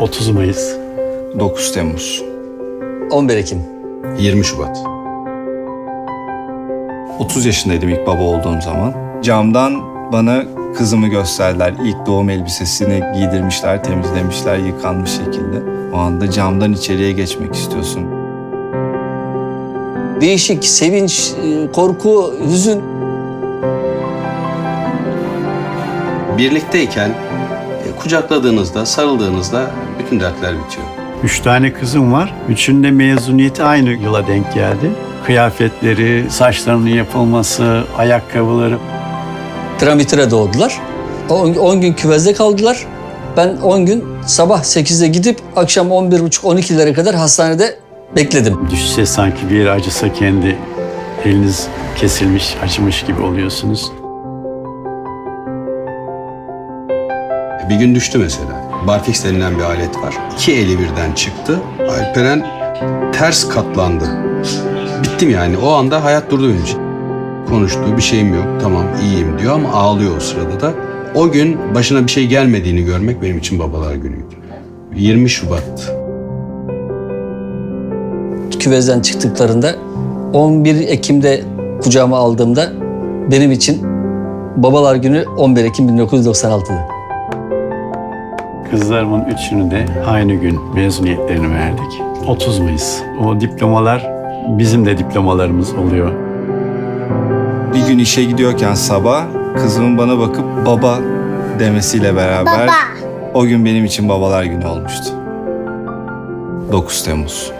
30 Mayıs. 9 Temmuz. 11 Ekim. 20 Şubat. 30 yaşındaydım ilk baba olduğum zaman. Camdan bana kızımı gösterdiler. İlk doğum elbisesini giydirmişler, temizlemişler yıkanmış şekilde. O anda camdan içeriye geçmek istiyorsun. Değişik, sevinç, e, korku, hüzün. Birlikteyken kucakladığınızda, sarıldığınızda bütün dertler bitiyor. Üç tane kızım var. Üçünde mezuniyeti aynı yıla denk geldi. Kıyafetleri, saçlarının yapılması, ayakkabıları. Tramitire doğdular. 10 gün küvezde kaldılar. Ben 10 gün sabah 8'de gidip akşam 11.30-12'lere kadar hastanede bekledim. Düşse sanki bir yere acısa kendi eliniz kesilmiş, acımış gibi oluyorsunuz. Bir gün düştü mesela. Barfix denilen bir alet var. İki eli birden çıktı. Alperen ters katlandı. Bittim yani. O anda hayat durdu benim için. Konuştu. Bir şeyim yok. Tamam iyiyim diyor ama ağlıyor o sırada da. O gün başına bir şey gelmediğini görmek benim için babalar günüydü. 20 Şubat. Küvezden çıktıklarında 11 Ekim'de kucağıma aldığımda benim için babalar günü 11 Ekim 1996'dı. Kızlarımın üçünü de aynı gün mezuniyetlerini verdik. 30 Mayıs. O diplomalar bizim de diplomalarımız oluyor. Bir gün işe gidiyorken sabah kızımın bana bakıp baba demesiyle beraber o gün benim için babalar günü olmuştu. 9 Temmuz.